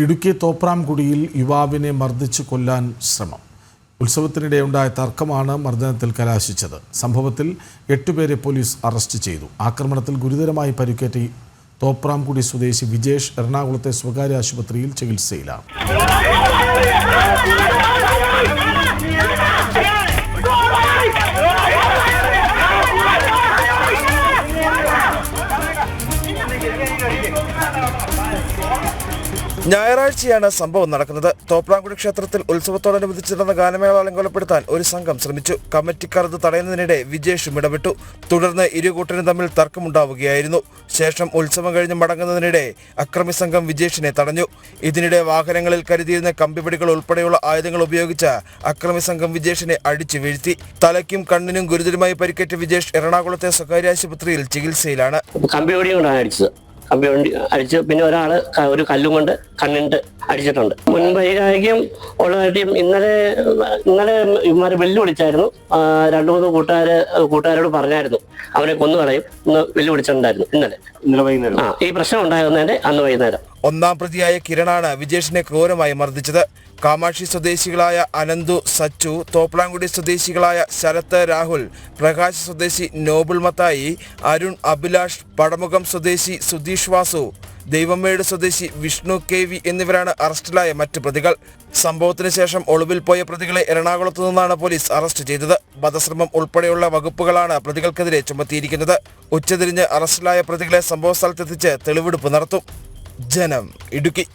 ഇടുക്കി തോപ്രാംകുടിയിൽ യുവാവിനെ മർദ്ദിച്ചു കൊല്ലാൻ ശ്രമം. ഉത്സവത്തിനിടെയുണ്ടായ തർക്കമാണ് മർദ്ദനത്തിൽ കലാശിച്ചത്. സംഭവത്തിൽ എട്ടുപേരെ പോലീസ് അറസ്റ്റ് ചെയ്തു. ആക്രമണത്തിൽ ഗുരുതരമായി പരിക്കേറ്റി തോപ്രാംകുടി സ്വദേശി വിജേഷ് എറണാകുളത്തെ സ്വകാര്യ ആശുപത്രിയിൽ ചികിത്സയിലാണ്. ഞായറാഴ്ചയാണ് സംഭവം നടക്കുന്നത്. തോപ്രാംകുടി ക്ഷേത്രത്തിൽ ഉത്സവത്തോടനുബന്ധിച്ച് നടന്ന ഗാനമേള അലങ്കോലപ്പെടുത്താൻ ഒരു സംഘം ശ്രമിച്ചു. കമ്മിറ്റിക്കാർ ഇത് തടയുന്നതിനിടെ വിജേഷും ഇടപെട്ടു. തുടർന്ന് ഇരുകൂട്ടരും തമ്മിൽ തർക്കമുണ്ടാവുകയായിരുന്നു. ശേഷം ഉത്സവം കഴിഞ്ഞ് മടങ്ങുന്നതിനിടെ അക്രമി സംഘം വിജേഷിനെ തടഞ്ഞു. ഇതിനിടെ വാഹനങ്ങളിൽ കരുതിയിരുന്ന കമ്പിപിടികൾ ഉൾപ്പെടെയുള്ള ആയുധങ്ങൾ ഉപയോഗിച്ച അക്രമി സംഘം വിജേഷിനെ അടിച്ചു വീഴ്ത്തി. തലയ്ക്കും കണ്ണിനും ഗുരുതരമായി പരിക്കേറ്റ വിജേഷ് എറണാകുളത്തെ സ്വകാര്യ ആശുപത്രിയിൽ ചികിത്സയിലാണ്. കൊണ്ടാണ് കമ്പി വണ്ടി അടിച്ച് പിന്നെ ഒരാൾ ഒരു കല്ലും കൊണ്ട് കണ്ണിട്ട് അടിച്ചിട്ടുണ്ട്. മുൻവൈരാഗ്യം ഉള്ളതായിട്ട് ഇന്നലെ ഇന്നലെ ഇവന്മാര് വെല്ലുവിളിച്ചായിരുന്നു രണ്ടു മൂന്ന് കൂട്ടുകാര് കൂട്ടുകാരോട് പറഞ്ഞായിരുന്നു. അവനെ കൊന്നു കളയും എന്ന് വെല്ലുവിളിച്ചിട്ടുണ്ടായിരുന്നു ഇന്നലെ. ഇന്നലെ വൈകുന്നേരം. ആ ഈ പ്രശ്നം ഉണ്ടായിരുന്നതിന്റെ അന്ന് വൈകുന്നേരം. ഒന്നാം പ്രതിയായ കിരണാണ് വിജേഷിനെ ക്രൂരമായി മർദ്ദിച്ചത്. കാമാക്ഷി സ്വദേശികളായ അനന്തു സച്ചു തോപ്ലാംകുടി സ്വദേശികളായ ശരത് രാഹുൽ പ്രകാശ് സ്വദേശി നോബിൾ മത്തായി അരുൺ അഭിലാഷ് പടമുഖം സ്വദേശി സുധീഷ് വാസു ദൈവമേട് സ്വദേശി വിഷ്ണു കെ വി എന്നിവരാണ് അറസ്റ്റിലായ മറ്റ് പ്രതികൾ. സംഭവത്തിന് ശേഷം ഒളിവിൽ പോയ പ്രതികളെ എറണാകുളത്തു നിന്നാണ് പോലീസ് അറസ്റ്റ് ചെയ്തത്. വധശ്രമം ഉൾപ്പെടെയുള്ള വകുപ്പുകളാണ് പ്രതികൾക്കെതിരെ ചുമത്തിയിരിക്കുന്നത്. ഉച്ചതിരിഞ്ഞ് അറസ്റ്റിലായ പ്രതികളെ സംഭവ സ്ഥലത്തെത്തിച്ച് തെളിവെടുപ്പ് നടത്തും. ജനം ഇടുക്കി.